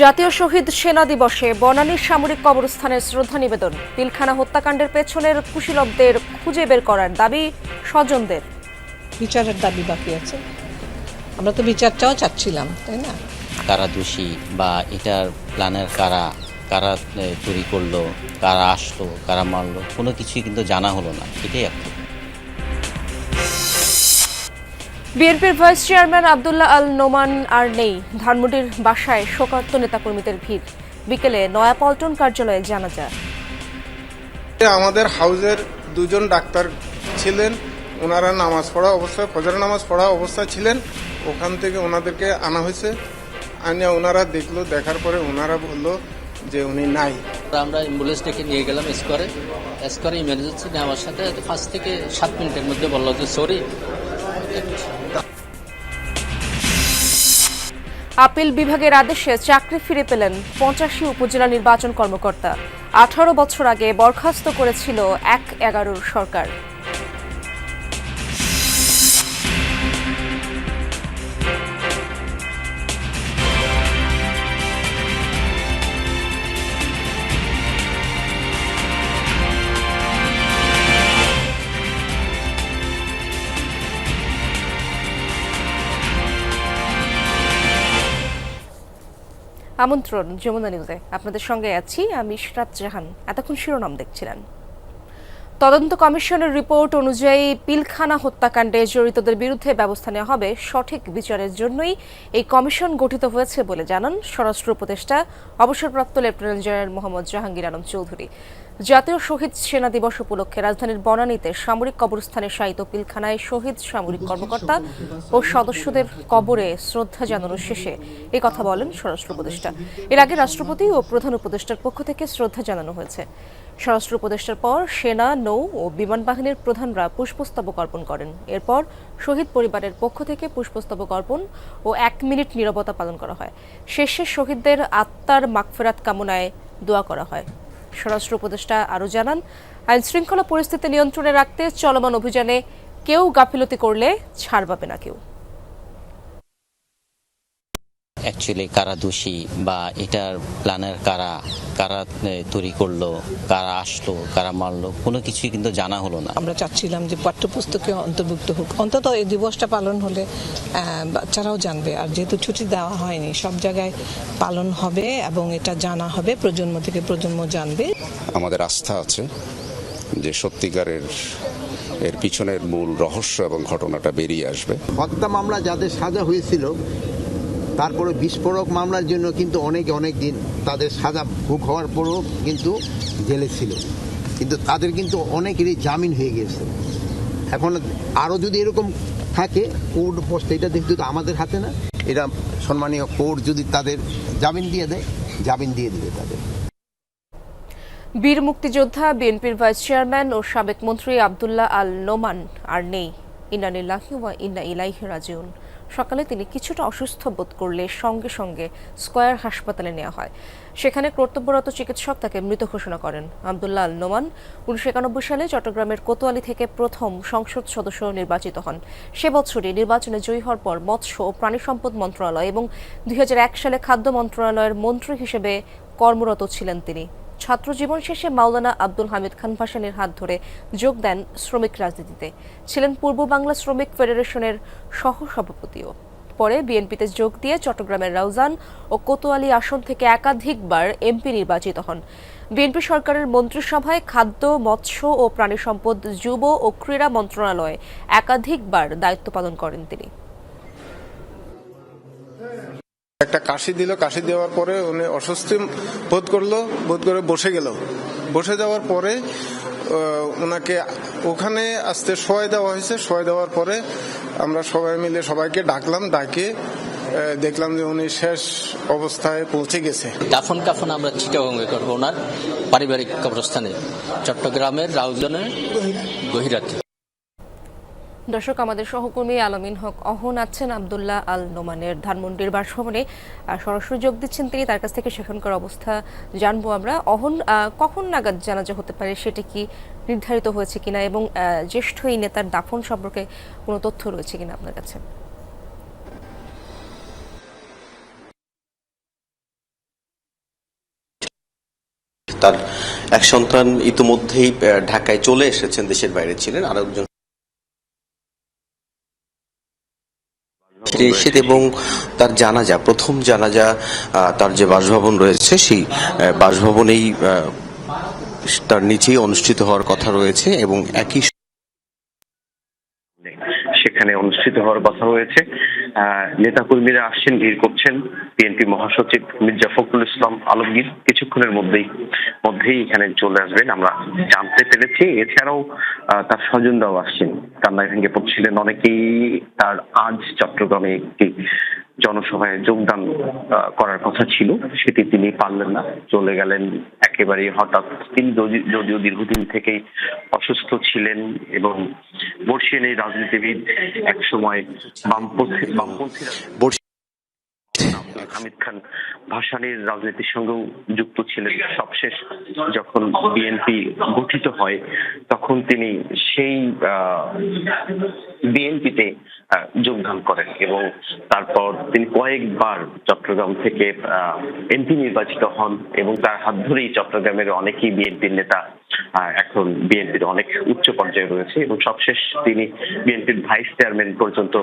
জাতীয় শহীদ সেনা দিবসে বনানীর সামরিক কবরস্থানের শ্রদ্ধা নিবেদন। পিলখানা হত্যাকাণ্ডের পেছনের কুশীলবদের খুঁজে বের করার দাবি স্বজনদের। বিচারের দাবি বাকি আছে। আমরা তো বিচারটাও চাচ্ছিলাম তাই না? কারা দোষী বা এটার প্ল্যানের কারা কারা তৈরি করল কারা আসলো কারা মারলো কোনো কিছুই কিন্তু জানা হলো না। এটাই একটা বিএনপির ভাইস চেয়ারম্যান আবদুল্লাহ আল নোমান আর নেই। ধানমন্ডির বাসায় শোকার্ত নেতাকর্মীদের ভিড়। বিকেলে নয়াপল্টন কার্যালয়ে জানা যায়। আমাদের হাউজের দুজন ডাক্তার ছিলেন। ওনারা নামাজ পড়া অবস্থায় ফজর নামাজ পড়া অবস্থায় ছিলেন। ওখান থেকে ওনাদেরকে আনা হয়েছে। আনিয়া ওনারা দেখল দেখার পরে ওনারা বলল যে উনি নাই। আমরা অ্যাম্বুলেন্স ডেকে নিয়ে গেলাম স্কোয়ারে স্কোয়ারে ইমার্জেন্সি নেওয়ার সাথে পাঁচ থেকে সাত মিনিটের মধ্যে বলল যে সরি আপিল বিভাগের আদেশে চাকরি ফিরে পেলেন পঞ্চাশি উপজেলা নির্বাচন কর্মকর্তা। আঠারো বছর আগে বরখাস্ত করেছিল এক এগারোর সরকার। আমন্ত্রণ যমুনা নিউজে আপনাদের সঙ্গে আছি আমি ইশরাত জাহান। এতক্ষণ শিরোনাম দেখছিলেন। তদন্ত কমিশনের রিপোর্ট অনুযায়ী পিলখানা হত্যাকাণ্ডে জড়িতদের বিরুদ্ধে ব্যবস্থা নেওয়া হবে সঠিক বিচারের জন্যই। এই কমিশন গঠিত হয়েছে বলে জানান স্বরাষ্ট্র উপদেষ্টা, অবসরপ্রাপ্ত লেফটেন্যান্ট জেনারেল মোহাম্মদ জাহাঙ্গীর আলম চৌধুরী। জাতীয় শহীদ সেনা দিবস উপলক্ষে রাজধানীর বনানীতে সামরিক কবরস্থানে শায়িত পিলখানায় শহীদ সামরিক কর্মকর্তা ও সদস্যদের কবরে শ্রদ্ধা জানানোর শেষে এই কথা বলেন স্বরাষ্ট্র উপদেষ্টা। এর আগে রাষ্ট্রপতি ও প্রধান উপদেষ্টার পক্ষ থেকে শ্রদ্ধা জানানো হয়েছে। স্বরাষ্ট্র উপদেষ্টার পর সেনা, নৌ ও বিমান বাহিনীর প্রধানরা পুষ্পস্তবক অর্পণ করেন। এরপর শহীদ পরিবারের পক্ষ থেকে পুষ্পস্তবক অর্পণ ও এক মিনিট নীরবতা পালন করা হয়। শেষে শহীদদের আত্মার মাগফেরাত কামনায় দোয়া করা হয়। স্বরাষ্ট্র উপদেষ্টা আরও জানান আইন শৃঙ্খলা পরিস্থিতি নিয়ন্ত্রণে রাখতে চলমান অভিযানে কেউ গাফিলতি করলে ছাড় পাবে না কেউ। অ্যাকচুয়ালি কারা দোষী বা এটার প্ল্যানের কারা কারা তৈরি করল কারা আসলো কারা মারলো কোনো কিছুই কিন্তু জানা হলো না। আমরা চাচ্ছিলাম যে পাঠ্যপুস্তকে অন্তর্ভুক্ত হোক। অন্তত এই দিবসটা পালন হলে বাচ্চারাও জানবে। আর যেহেতু ছুটি দেওয়া হয়নি সব জায়গায় পালন হবে এবং এটা জানা হবে প্রজন্ম থেকে প্রজন্ম জানবে। আমাদের আস্থা আছে যে সত্যিকারের এর পিছনের মূল রহস্য এবং ঘটনাটা বেরিয়ে আসবে। হত্যা মামলা যাদের সাজা হয়েছিল তারপরে বিস্ফোরক মামলার জন্য কিন্তু অনেক অনেক দিন তাদের সাজা ভোগ হওয়ার পরও কিন্তু জেলে ছিল। কিন্তু তাদের কিন্তু অনেকেরই জামিন হয়ে গেছে এখন আরও যদি এরকম থাকে, কোর্ট পোস্ট, এটা দেখতে তো আমাদের হাতে না। এটা সম্মানীয় কোর্ট যদি তাদের জামিন দিয়ে দেয়, জামিন দিয়ে দিবে তাদের। বীর মুক্তিযোদ্ধা, বিএনপির ভাইস চেয়ারম্যান ও সাবেক মন্ত্রী আবদুল্লাহ আল নোমান আর নেই। ওয়া ইন্না ইলাইহি রাজিউন। সকালে তিনি কিছুটা অসুস্থ বোধ করলে সঙ্গে সঙ্গে স্কয়ার হাসপাতালে নেওয়া হয়। সেখানে কর্তব্যরত চিকিৎসক তাকে মৃত ঘোষণা করেন। আবদুল্লাহ আল নোমান উনিশশো একানব্বই সালে চট্টগ্রামের কোতোয়ালি থেকে প্রথম সংসদ সদস্য নির্বাচিত হন। সে বছরই নির্বাচনে জয়ী হওয়ার পর মৎস্য ও প্রাণী সম্পদ মন্ত্রণালয় এবং দুই হাজার এক সালে খাদ্য মন্ত্রণালয়ের মন্ত্রী হিসেবে কর্মরত ছিলেন তিনি। ছাত্র জীবন শেষে মাওলানা আব্দুল হামিদ খান ভাসানের হাত ধরে যোগ দেন শ্রমিক রাজনীতিতে। ছিলেন পূর্ব বাংলা শ্রমিক ফেডারেশনের সহ সভাপতিও পরে বিএনপিতে যোগ দিয়ে চট্টগ্রামের রাউজান ও কোতোয়ালি আসন থেকে একাধিকবার এমপি নির্বাচিত হন। বিএনপি সরকারের মন্ত্রিসভায় খাদ্য, মৎস্য ও প্রাণী সম্পদ, যুব ও ক্রীড়া মন্ত্রণালয়ে একাধিকবার দায়িত্ব পালন করেন তিনি। একটা কাশি দিল, কাশি দেওয়ার পরে উনি অস্বস্তি বোধ করল, বোধ করে বসে গেল। বসে যাওয়ার পরে ওনাকে ওখানে আসতে শোয় দেওয়া হয়েছে। শোয় দেওয়ার পরে আমরা সবাই মিলে সবাইকে ডাকলাম, ডাকে দেখলাম যে উনি শেষ অবস্থায় পৌঁছে গেছে। দাফন কাফন আমরা চিটাগঙ্গে করব ওনার পারিবারিক কবরস্থানে, চট্টগ্রামের রাউজনে গহিরাতে। দর্শক, আমাদের সহকর্মী আলমিন হক অহন আছেন আবদুল্লাহ আল নোমানের ধানমন্ডির বাসভবনে। সরাসরি যোগ দিচ্ছেন তিনি, তার কাছ থেকে সেখানকার অবস্থা জানব আমরা। অহন কখন নাগাদ জানাজা হতে পারে, সেটা কি নির্ধারিত হয়েছে কিনা? এবং জ্যেষ্ঠ এই নেতার দাফন সম্পর্কে কোনো তথ্য রয়েছে কিনা আপনার কাছে? তার এক সন্তান ইতিমধ্যেই ঢাকায় চলে এসেছেন, দেশের বাইরে ছিলেন। আর একজন নিশ্চিত এবং তার জানাজা প্রথম জানাজা তার যে বাসভবন রয়েছে সেই বাসভবনেই তার নিচেই অনুষ্ঠিত হওয়ার কথা রয়েছে এবং একই সেখানে অনুষ্ঠিত হওয়ার কথা রয়েছে। নেতাকর্মীরা আসছেন, ভিড় করছেন। বিএনপি মহাসচিব মির্জা ফখরুল ইসলাম আলমগীর কিছুক্ষণের মধ্যেই মধ্যেই এখানে চলে আসবেন। আমরা জানতে পেরেছি। এছাড়াও তার স্বজনরাও আসছেন। কান্নায় ভেঙে পড়ছিলেন অনেকেই। তার আজ চট্টগ্রামে একটি জনসভায় যোগদান করার কথা ছিল। সেটি তিনি পারলেন না। চলে গেলেন একেবারেই হঠাৎ। তিনি যদিও দীর্ঘদিন থেকেই অসুস্থ ছিলেন এবং বর্ষিয়ান এই রাজনীতিবিদ এক সময় বামপন্থী বামপন্থী হামিদ খান ভাসানীর রাজনীতির সঙ্গেও যুক্ত ছিলেন। সবশেষ যখন বিএনপি গঠিত হয়, তখন তিনি সেই বিএনপিতে যোগদান করেন এবং তারপর তিনি কয়েকবার চট্টগ্রাম থেকে এমপি নির্বাচিত হন এবং তার হাত ধরেই চট্টগ্রামের অনেকেই বিএনপির নেতা এখন বিএনপির অনেক উচ্চ পর্যায়ে রয়েছে এবং সবশেষ তিনি বিএনপির ভাইস চেয়ারম্যান পর্যন্ত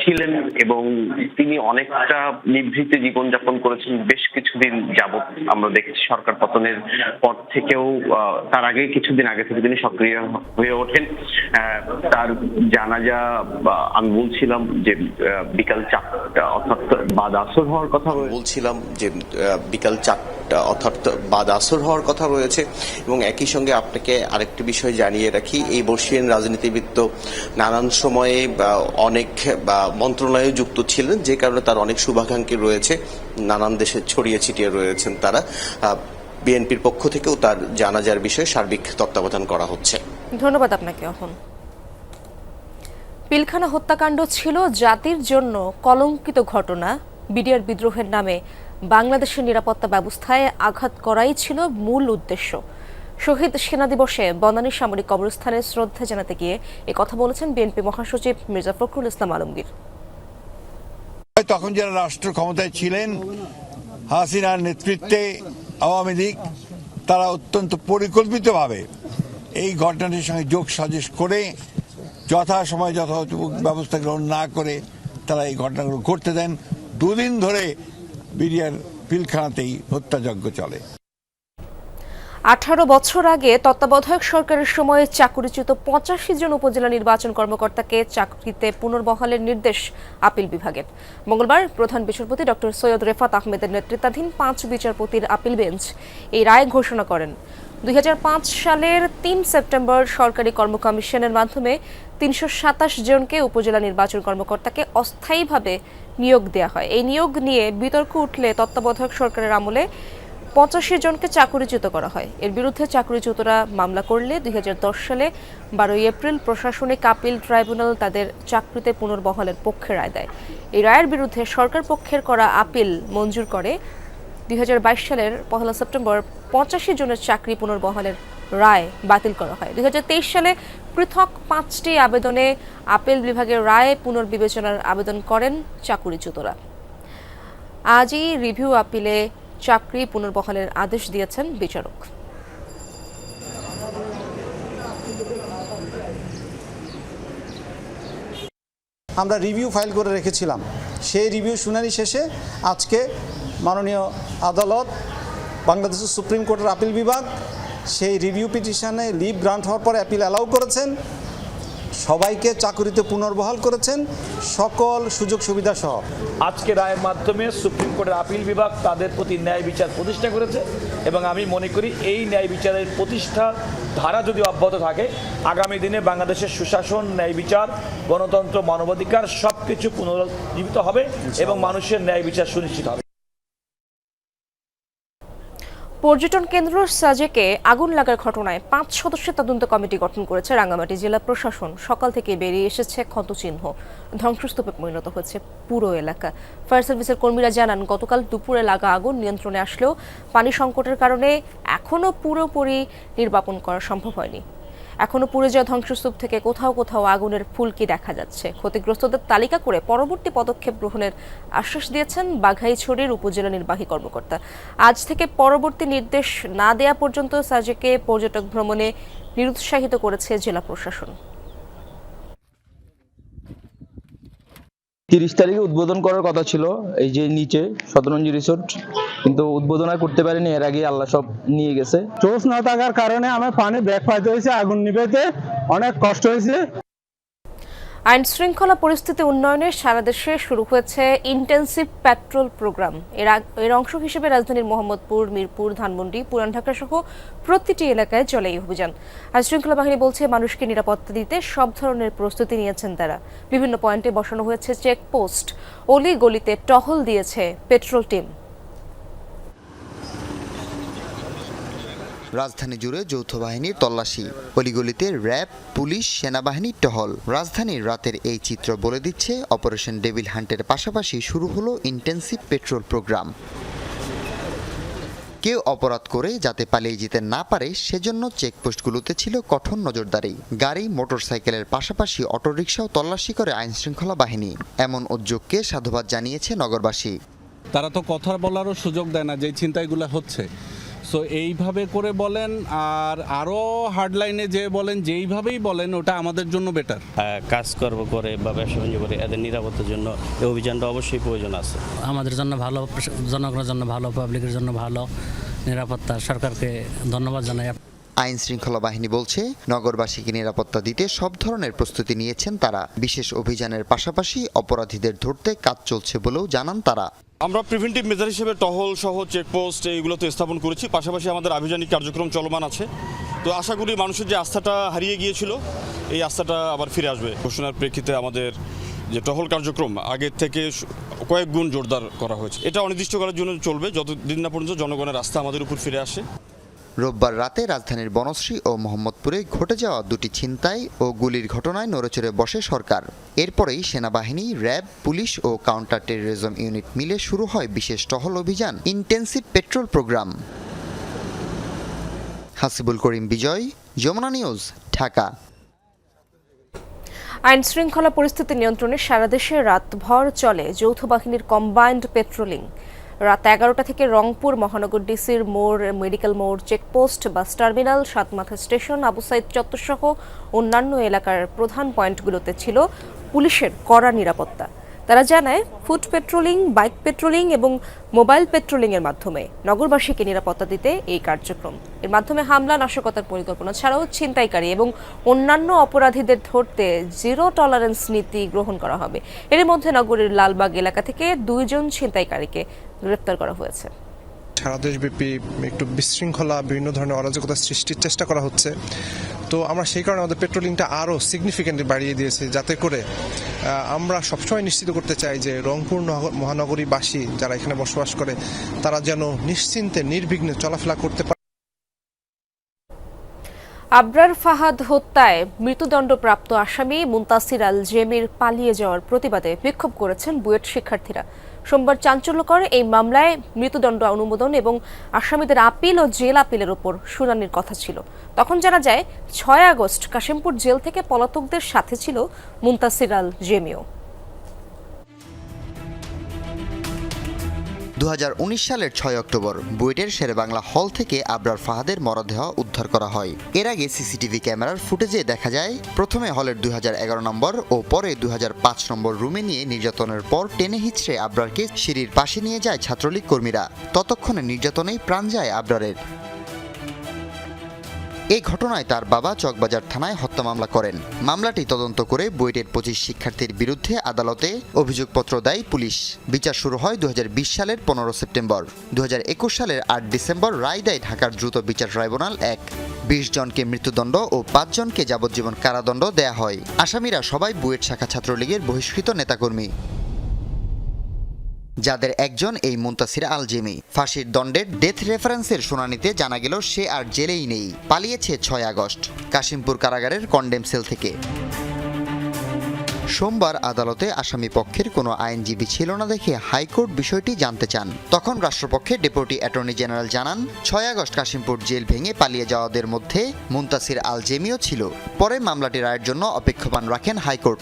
ছিলেন এবং তিনি অনেকটা নিভৃতে জীবনযাপন করেছেন বেশ কিছুদিন যাবত আমরা দেখেছি সরকার পতনের পর থেকেও তার আগে কিছুদিন আগে থেকে তিনি সক্রিয় হয়ে ওঠেন। তার জানাজা আমি বলছিলাম যে বিকাল চারটা অর্থাৎ বাদ আসর হওয়ার কথা বলছিলাম যে বিকাল চারটা অর্থাৎ বাদ আসর হওয়ার কথা রয়েছে এবং একই সঙ্গে আপনাকে আরেকটি বিষয় জানিয়ে রাখি। এই বর্ষিয়ান রাজনীতিবিদ তো নানান সময়ে অনেক বা মন্ত্রণালয়ে যুক্ত ছিলেন যে কারণে তার অনেক শুভাকাঙ্ক্ষী রয়েছে। নানান দেশে ছড়িয়ে ছিটিয়ে রয়েছেন তারা। বিএনপির পক্ষ থেকেও তার জানাজার বিষয়ে সার্বিক তত্ত্বাবধান করা হচ্ছে। ধন্যবাদ আপনাকে অহন। পিলখানা হত্যাকাণ্ড ছিল জাতির জন্য কলঙ্কিত ঘটনা। বিডিআর বিদ্রোহের নামে বাংলাদেশের নিরাপত্তা ব্যবস্থায় আঘাত করাই ছিল মূল উদ্দেশ্য। শহীদ সেনা দিবসে বনানী সামরিক কবরস্থানে শ্রদ্ধা জানাতে গিয়ে এ কথা বলেছেন বিএনপি মহাসচিব মির্জা ফখরুল ইসলাম আলমগীর। তখন যারা রাষ্ট্র ক্ষমতায় ছিলেন, হাসিনার নেতৃত্বে আওয়ামী লীগ, তারা অত্যন্ত পরিকল্পিতভাবে এই ঘটনাটির সঙ্গে যোগ সাজেশ করে যথাসময় যথাযথ ব্যবস্থা গ্রহণ না করে তারা এই ঘটনাগুলো ঘটতে দেন। দুদিন ধরে বিডিআর পিলখানাতেই হত্যাযজ্ঞ চলে। আঠারো বছর আগে তত্ত্বাবধায়ক সরকারের সময়ে চাকুরিচ্যুত পঁচাশি জন উপজেলা নির্বাচন কর্মকর্তাকে চাকরিতে পুনর্বহালের নির্দেশ আপিল বিভাগের মঙ্গলবার প্রধান বিচারপতি ডক্টর সৈয়দ রেফাত আহমেদের নেতৃত্বাধীন পাঁচ বিচারপতির আপিল বেঞ্চ এই রায় ঘোষণা করেন। দুই হাজার পাঁচ সালের তিন সেপ্টেম্বর সরকারি কর্ম কমিশনের মাধ্যমে তিনশো সাতাশ জনকে উপজেলা নির্বাচন কর্মকর্তাকে অস্থায়ীভাবে নিয়োগ দেওয়া হয়। এই নিয়োগ নিয়ে বিতর্ক উঠলে তত্ত্বাবধায়ক সরকারের আমলে পঁচাশি জনকে চাকুরিচ্যুত করা হয়। এর বিরুদ্ধে চাকুরিচ্যুতরা মামলা করলে দুই হাজার দশ সালে বারোই এপ্রিল প্রশাসনিক আপিল ট্রাইব্যুনাল তাদের চাকরিতে পুনর্বহালের পক্ষে রায় দেয়। এই রায়ের বিরুদ্ধে সরকার পক্ষের করা আপিল মঞ্জুর করে দুই হাজার বাইশ সালের পহেলা সেপ্টেম্বর পঁচাশি জনের চাকরি পুনর্বহালের রায় বাতিল করা হয়। দুই সালে পৃথক পাঁচটি আবেদনে আপিল বিভাগের রায় পুনর্বিবেচনার আবেদন করেন চাকুরিচ্যুতরা আজই রিভিউ আপিলে চাকরি পুনর্বহালের আদেশ দিয়েছেন বিচারক। আমরা রিভিউ ফাইল করে রেখেছিলাম। সেই রিভিউ শুনানি শেষে আজকে মাননীয় আদালত বাংলাদেশের সুপ্রিম কোর্টের আপিল বিভাগ সেই রিভিউ পিটিশনে লিভ গ্রান্ট হওয়ার পরে অ্যাপিল অ্যালাউ করেছেন। সবাইকে চাকরিতে পুনর্বহাল করেছেন। সকল সুযোগ সুবিধা সহ। আজকে রায়ের মাধ্যমে সুপ্রিম কোর্টের আপিল বিভাগ তাদের প্রতি ন্যায় বিচার প্রতিষ্ঠা করেছে এবং আমি মনে করি এই ন্যায় বিচারের প্রতিষ্ঠা ধারা যদি অব্যাহত থাকে আগামী দিনে বাংলাদেশের সুশাসন ন্যায় বিচার গণতন্ত্র মানবাধিকার সব কিছু পুনরুজ্জীবিত হবে এবং মানুষের ন্যায় বিচার সুনিশ্চিত হবে। পর্যটন কেন্দ্র সাজেকে আগুন লাগার ঘটনায় পাঁচ সদস্যের তদন্ত কমিটি গঠন করেছে রাঙ্গামাটি জেলা প্রশাসন। সকাল থেকে বেরিয়ে এসেছে ক্ষতচিহ্ন। ধ্বংসস্তূপে পরিণত হয়েছে পুরো এলাকা। ফায়ার সার্ভিসের কর্মীরা জানান, গতকাল দুপুরে লাগা আগুন নিয়ন্ত্রণে আসলেও পানি সংকটের কারণে এখনও পুরোপুরি নির্বাপন করা সম্ভব হয়নি। এখনও পুড়ে যাওয়া ধ্বংসস্তূপ থেকে কোথাও কোথাও আগুনের ফুলকি দেখা যাচ্ছে? ক্ষতিগ্রস্তদের তালিকা করে পরবর্তী পদক্ষেপ গ্রহণের আশ্বাস দিয়েছেন বাঘাইছড়ির উপজেলা নির্বাহী কর্মকর্তা। আজ থেকে পরবর্তী নির্দেশ না দেয়া পর্যন্ত সাজেকে পর্যটক ভ্রমণে নিরুৎসাহিত করেছে জেলা প্রশাসন। তিরিশ তারিখে উদ্বোধন করার কথা ছিল, এই যে নিচে শতরঞ্জি রিসোর্ট কিন্তু উদ্বোধন আর করতে পারিনি, এর আগে আল্লাহ সব নিয়ে গেছে। চোষ না থাকার কারণে আমার পানি ব্যাক পাইতে হয়েছে, আগুন নিবেতে অনেক কষ্ট হয়েছে। আইন শৃঙ্খলা পরিস্থিতি উন্নয়নে সারা দেশে শুরু হয়েছে ইন্টেন্সিভ পেট্রোল প্রোগ্রাম এর এর অংশ হিসেবে রাজধানীর মোহাম্মদপুর, মিরপুর, ধানমন্ডি, পুরান ঢাকা সহ প্রতিটি এলাকায় চলে এই অভিযান। আইন শৃঙ্খলা বাহিনী বলছে, মানুষকে নিরাপত্তা দিতে সব ধরনের প্রস্তুতি নিয়েছেন তারা। বিভিন্ন পয়েন্টে বসানো হয়েছে চেকপোস্ট অলি গলিতে টহল দিয়েছে পেট্রোল টিম রাজধানী জুড়ে যৌথ বাহিনীর তল্লাশি। অলিগলিতে র্যাব, পুলিশ সেনাবাহিনীর টহল। রাজধানীর রাতের এই চিত্র বলে দিচ্ছে অপারেশন ডেভিল হান্টের পাশাপাশি শুরু হলো ইন্টেন্সিভ পেট্রোল প্রোগ্রাম। কেউ অপরাধ করে যাতে পালিয়ে যেতে না পারে, সেজন্য চেকপোস্টগুলোতে ছিল কঠোর নজরদারি। গাড়ি, মোটরসাইকেলের পাশাপাশি অটোরিকশাও তল্লাশি করে আইনশৃঙ্খলা বাহিনী। এমন উদ্যোগকে সাধুবাদ জানিয়েছে নগরবাসী। তারা তো কথা বলারও সুযোগ দেয় না যে চিন্তাগুলো হচ্ছে। সো এইভাবে করে বলেন আর আরও হার্ডলাইনে যে বলেন যেইভাবেই বলেন ওটা আমাদের জন্য বেটার কাজ কাজকর্ম করে বা ব্যবসা বাণিজ্য করে এদের নিরাপত্তার জন্য এই অভিযানটা অবশ্যই প্রয়োজন আছে। আমাদের জন্য ভালো জনগণের জন্য ভালো পাবলিকের জন্য ভালো নিরাপত্তা সরকারকে ধন্যবাদ জানাই। আইন শৃঙ্খলা বাহিনী বলছে নগরবাসীকে নিরাপত্তা দিতে সব ধরনের প্রস্তুতি নিয়েছেন তারা। বিশেষ অভিযানের পাশাপাশি অপরাধীদের ধরতে কাজ চলছে বলেও জানান তারা। আমরা প্রিভেন্টিভ মেজার হিসেবে টহল সহ চেকপোস্ট এইগুলো তো স্থাপন করেছি। পাশাপাশি আমাদের আভিযানিক কার্যক্রম চলমান আছে। তো আশা করি মানুষের যে আস্থাটা হারিয়ে গিয়েছিল, এই আস্থাটা আবার ফিরে আসবে। ঘোষণার প্রেক্ষিতে আমাদের যে টহল কার্যক্রম আগের থেকে কয়েক গুণ জোরদার করা হয়েছে। এটা অনির্দিষ্টকালের জন্য চলবে। যতদিন না পর্যন্ত জনগণের আস্থা আমাদের উপর ফিরে আসে। রোববার রাতে রাজধানীর বনশ্রী ও মোহাম্মদপুরে ঘটে যাওয়া দুটি ছিনতাই ও গুলির ঘটনায় নড়েচড়ে বসে সরকার। এরপরেই সেনাবাহিনী, র্যাব, পুলিশ ও কাউন্টার টেরোরিজম ইউনিট মিলে শুরু হয় বিশেষ টহল অভিযান, intensive patrol program. Hasibul Karim Bijoy, Jamuna news, Dhaka. আইন শৃঙ্খলা পরিস্থিতি নিয়ন্ত্রণে সারা দেশে রাতভর চলে যৌথ বাহিনীর কম্বাইন্ড পেট্রোলিং রাত এগারোটা থেকে রংপুর মহানগর ডিসির মোড়, মেডিকেল মোড়, checkpost, bus terminal, Satmatha station, Abu Sayeed চত্বরসহ অন্যান্য এলাকার প্রধান পয়েন্টগুলোতে ছিল পুলিশের কড়া নিরাপত্তা। তারা জানায় ফুট পেট্রোলিং, বাইক পেট্রোলিং এবং মোবাইল পেট্রোলিং এর মাধ্যমে নগরবাসীকে নিরাপত্তা দিতে এই কার্যক্রম। এর মাধ্যমে হামলা, নাশকতার পরিকল্পনা ছাড়াও ছিনতাইকারী এবং অন্যান্য অপরাধীদের ধরতে জিরো টলারেন্স নীতি গ্রহণ করা হবে। এর মধ্যে নগরের লালবাগ এলাকা থেকে দুইজন ছিনতাইকারীকে গ্রেপ্তার করা হয়েছে। সারা দেশব্যাপী একটু বিশৃঙ্খলা, বিভিন্ন ধরনের অরাজকতা সৃষ্টির চেষ্টা করা হচ্ছে। তো আমরা সেই কারণে আমাদের পেট্রোলিংটা আরও সিগনিফিকেন্টলি বাড়িয়ে দিয়েছি, যাতে করে আমরা সবসময় নিশ্চিত করতে চাই যে রংপুর নগর- মহানগরীবাসী যারা এখানে বসবাস করে, তারা যেন নিশ্চিন্তে, নির্বিঘ্নে চলাফেরা করতে পারে। আবরার ফাহাদ হত্যায় মৃত্যুদণ্ডপ্রাপ্ত আসামি মুন্তাসির আল জেমির পালিয়ে যাওয়ার প্রতিবাদে বিক্ষোভ করেছেন বুয়েট শিক্ষার্থীরা। সোমবার চাঞ্চল্যকর এই মামলায় মৃত্যুদণ্ড অনুমোদন এবং আসামিদের আপিল ও জেল আপিলের ওপর শুনানির কথা ছিল। তখন জানা যায়, ছয় আগস্ট কাশিমপুর জেল থেকে পলাতকদের সাথে ছিল মুন্তাসির আল জেমিও দু হাজার উনিশ সালের ছয় অক্টোবর, বুয়েটের শেরেবাংলা হল থেকে আবরার ফাহাদের মরদেহ উদ্ধার করা হয়। এর আগে সিসিটিভি ক্যামেরার ফুটেজে দেখা যায়, প্রথমে হলের দু হাজার এগারো নম্বর ও পরে দু হাজার পাঁচ নম্বর রুমে নিয়ে নির্যাতনের পর টেনে হিচড়ে আবরারকে সিঁড়ির পাশে নিয়ে যায় ছাত্রলীগ কর্মীরা। ততক্ষণে নির্যাতনেই প্রাণ যায় আবরারের। এই ঘটনায় তার বাবা চকবাজার থানায় হত্যা মামলা করেন। মামলাটি তদন্ত করে বুয়েটের পঁচিশ শিক্ষার্থীর বিরুদ্ধে আদালতে অভিযোগপত্র দেয় পুলিশ। বিচার শুরু হয় দু হাজার বিশ সালের পনেরো সেপ্টেম্বর। দু হাজার একুশ সালের আট ডিসেম্বর রায় দেয় ঢাকার দ্রুত বিচার ট্রাইব্যুনাল এক। বিশ জনকে মৃত্যুদণ্ড ও পাঁচজনকে যাবজ্জীবন কারাদণ্ড দেয়া হয়। আসামিরা সবাই বুয়েট শাখা ছাত্রলীগের বহিষ্কৃত নেতাকর্মী। যাদের একজন এই মুন্তাসির আল জেমি ফাঁসির দণ্ডের ডেথ রেফারেন্সের শুনানিতে জানা গেল সে আর জেলেই নেই। পালিয়েছে ছয় আগস্ট, কাশিমপুর কারাগারের কন্ডেম সেল থেকে। সোমবার আদালতে আসামি পক্ষের কোনো আইনজীবী ছিল না দেখে হাইকোর্ট বিষয়টি জানতে চান। তখন রাষ্ট্রপক্ষে ডেপুটি অ্যাটর্নি জেনারেল জানান, ছয় আগস্ট কাশিমপুর জেল ভেঙে পালিয়ে যাওয়াদের মধ্যে মুন্তাসির আল জেমিও ছিল। পরে মামলাটি রায়ের জন্য অপেক্ষমান রাখেন হাইকোর্ট।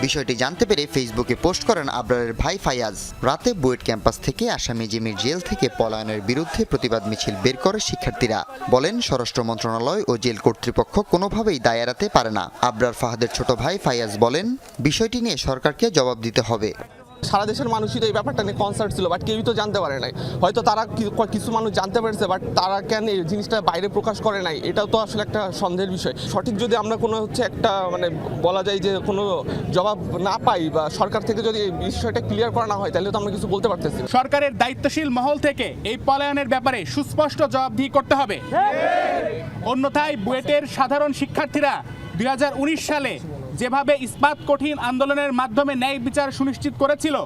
বিষয়টি জানতে পেরে ফেসবুকে পোস্ট করেন আবরারের ভাই ফায়াজ। রাতে বুয়েট ক্যাম্পাস থেকে আসামি জিমির জেল থেকে পলায়নের বিরুদ্ধে প্রতিবাদ মিছিল বের করে শিক্ষার্থীরা। বলেন, স্বরাষ্ট্র মন্ত্রণালয় ও জেল কর্তৃপক্ষ কোনোভাবেই দায় এড়াতে পারে না। আবরার ফাহাদের ছোট ভাই ফায়াজ বলেন, বিষয়টি নিয়ে সরকারকে জবাব দিতে হবে। সারা দেশের মানুষই তো এই ব্যাপারটা নিয়ে কনসার্ট ছিল বাট কেউই তো জানতে পারে নাই। হয়তো তারা কি- কিছু মানুষ জানতে পেরেছে বাট তারা কেন এই জিনিসটা বাইরে প্রকাশ করে নাই? এটাও তো আসলে একটা সন্দেহের বিষয়। সঠিক যদি আমরা কোনো হচ্ছে একটা মানে বলা যায় যে কোনো জবাব না পাই বা সরকার থেকে যদি এই বিষয়টা ক্লিয়ার করা না হয় তাহলে তো আমরা কিছু বলতে পারতেছি সরকারের দায়িত্বশীল মহল থেকে এই পলায়নের ব্যাপারে সুস্পষ্ট জবাবদিহি করতে হবে। অন্যথায় বুয়েটের সাধারণ শিক্ষার্থীরা দুই হাজার উনিশ সালে যেভাবে ইস্পাত কঠিন আন্দোলনের মাধ্যমে ন্যায় বিচার সুনিশ্চিত করেছিল,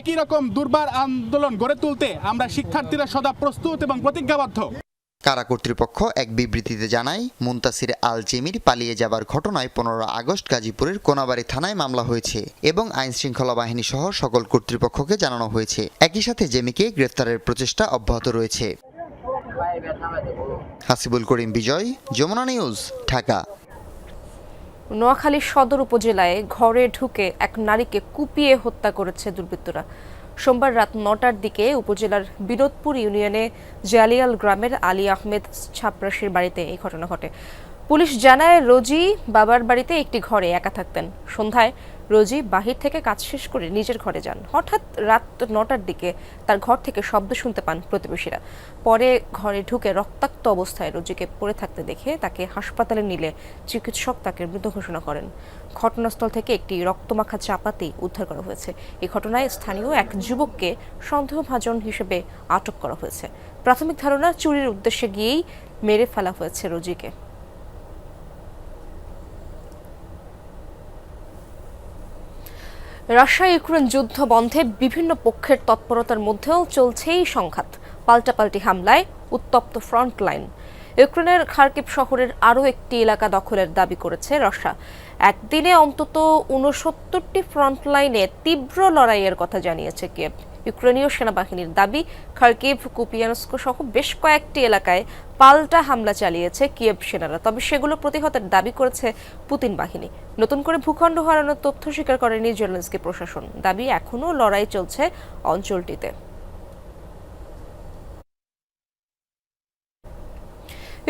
একই রকম দুর্বার আন্দোলন গড়ে তুলতে আমরা শিক্ষার্থীরা সদা প্রস্তুত এবং প্রতিজ্ঞাবদ্ধ। কারা কর্তৃপক্ষ এক বিবৃতিতে জানায়, মুন্তাসির আল জেমির পালিয়ে যাবার ঘটনায় পনেরো আগস্ট গাজীপুরের কোনাবাড়ি থানায় মামলা হয়েছে এবং আইন শৃঙ্খলা বাহিনী সহ সকল কর্তৃপক্ষকে জানানো হয়েছে। একই সাথে জেমিকে গ্রেফতারের প্রচেষ্টা অব্যাহত রয়েছে। হাসিবুল করিম বিজয়, যমুনা নিউজ, ঢাকা। নোয়াখালী সদর উপজেলায় ঘরে ঢুকে এক নারীকে কুপিয়ে হত্যা করেছে দুর্বৃত্তরা। সোমবার রাত নটার দিকে উপজেলার বিনোদপুর ইউনিয়নে জালিয়াল গ্রামের আলী আহমেদ ছাপরাশির বাড়িতে এই ঘটনা ঘটে। পুলিশ জানায় রোজি বাবার বাড়িতে একটি ঘরে একা থাকতেন। সন্ধ্যায় রোজি বাহির থেকে কাজ শেষ করে নিজের ঘরে যান। হঠাৎ রাত নটার দিকে তার ঘর থেকে শব্দ শুনতে পান প্রতিবেশীরা। পরে ঘরে ঢুকে রক্তাক্ত অবস্থায় রোজিকে পড়ে থাকতে দেখে তাকে হাসপাতালে নিলে চিকিৎসক তাকে মৃত ঘোষণা করেন। ঘটনাস্থল থেকে একটি রক্তমাখা চাপাতি উদ্ধার করা হয়েছে। এই ঘটনায় স্থানীয় এক যুবককে সন্দেহভাজন হিসেবে আটক করা হয়েছে। প্রাথমিক ধারণা, চুরির উদ্দেশ্যে গিয়েই মেরে ফেলা হয়েছে রোজিকে। রাশিয়া ইউক্রেন যুদ্ধ বন্ধে বিভিন্ন পক্ষের তৎপরতার মধ্যেও চলছেই সংঘাত। পাল্টাপাল্টি হামলায় উত্তপ্ত ফ্রন্টলাইন। ইউক্রেনের খার্কিভ শহরের আরও একটি এলাকা দখলের দাবি করেছে রাশিয়া। একদিনে অন্তত উনসত্তরটি ফ্রন্টলাইনে তীব্র লড়াইয়ের কথা জানিয়েছে কিয়েভ। ইউক্রেনীয় সেনাবাহিনীর দাবি, খার্কিভ, কুপিয়ানস্ক সহ বেশ কয়েকটি এলাকায় পাল্টা হামলা চালিয়েছে কিয়েভ সেনারা। তবে সেগুলো প্রতিহতের দাবি করেছে পুতিন বাহিনী। নতুন করে ভূখণ্ড হারানোর তথ্য স্বীকার করেনি জেলেন্সকি প্রশাসন। দাবি এখনও লড়াই চলছে অঞ্চলটিতে।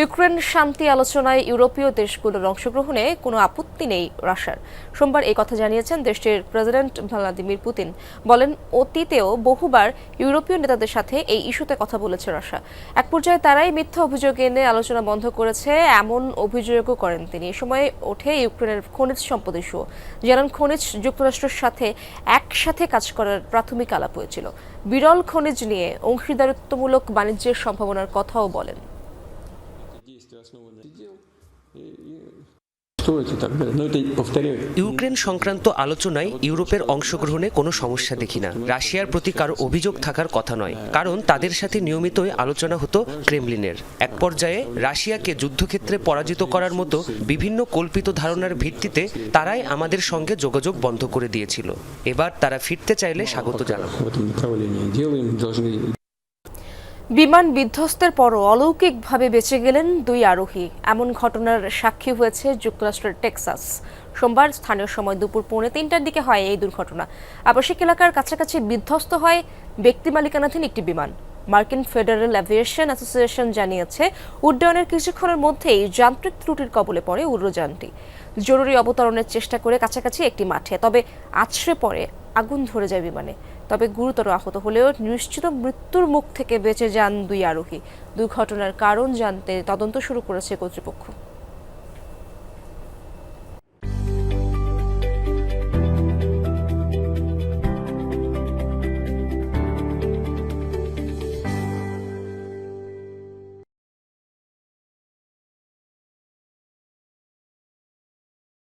ইউক্রেন শান্তি আলোচনায় ইউরোপীয় দেশগুলোর অংশগ্রহণে কোনো আপত্তি নেই রাশিয়ার। সোমবার এই কথা জানিয়েছেন দেশটির প্রেসিডেন্ট ভ্লাদিমির পুতিন। বলেন, অতীতেও বহুবার ইউরোপীয় নেতাদের সাথে এই ইস্যুতে কথা বলেছে রাশিয়া। এক পর্যায়ে তারাই মিথ্যা অভিযোগ এনে আলোচনা বন্ধ করেছে, এমন অভিযোগও করেন তিনি। এ সময় ওঠে ইউক্রেনের খনিজ সম্পদ ইস্যু জানান, খনিজ যুক্তরাষ্ট্রের সাথে একসাথে কাজ করার প্রাথমিক আলাপ হয়েছিল। বিরল খনিজ নিয়ে অংশীদারিত্বমূলক বাণিজ্যের সম্ভাবনার কথাও বলেন। ইউক্রেন সংক্রান্ত আলোচনায় ইউরোপের অংশগ্রহণে কোনো সমস্যা দেখি না। রাশিয়ার প্রতি কারও অভিযোগ থাকার কথা নয় কারণ তাদের সাথে নিয়মিতই আলোচনা হতো ক্রেমলিনের। এক পর্যায়ে রাশিয়াকে যুদ্ধক্ষেত্রে পরাজিত করার মতো বিভিন্ন কল্পিত ধারণার ভিত্তিতে তারাই আমাদের সঙ্গে যোগাযোগ বন্ধ করে দিয়েছিল। এবার তারা ফিরতে চাইলে স্বাগত জানাব। বিমান বিধ্বস্তের পরও অলৌকিকভাবে বেঁচে গেলেন দুই আরোহী। এমন ঘটনার সাক্ষী হয়েছে যুক্তরাষ্ট্রের টেক্সাস। সোমবার স্থানীয় সময় দুপুর পৌনে তিনটার দিকে হয় এই দুর্ঘটনা। আবাসিক এলাকার কাছাকাছি বিধ্বস্ত হয় ব্যক্তি মালিকানাধীন একটি বিমান। মার্কিন ফেডারেল অ্যাভিয়েশন অ্যাসোসিয়েশন জানিয়েছে, উড্ডয়নের কিছুক্ষণের মধ্যেই যান্ত্রিক ত্রুটির কবলে পড়ে উড়োযানটি জরুরি অবতরণের চেষ্টা করে কাছাকাছি একটি মাঠে, তবে আছড়ে পড়ে আগুন ধরে যায় বিমানে। তবে গুরুতর আহত হলেও নিশ্চিত মৃত্যুর মুখ থেকে বেঁচে যান দুই আরোহী। দুর্ঘটনার কারণ জানতে তদন্ত শুরু করেছে কর্তৃপক্ষ।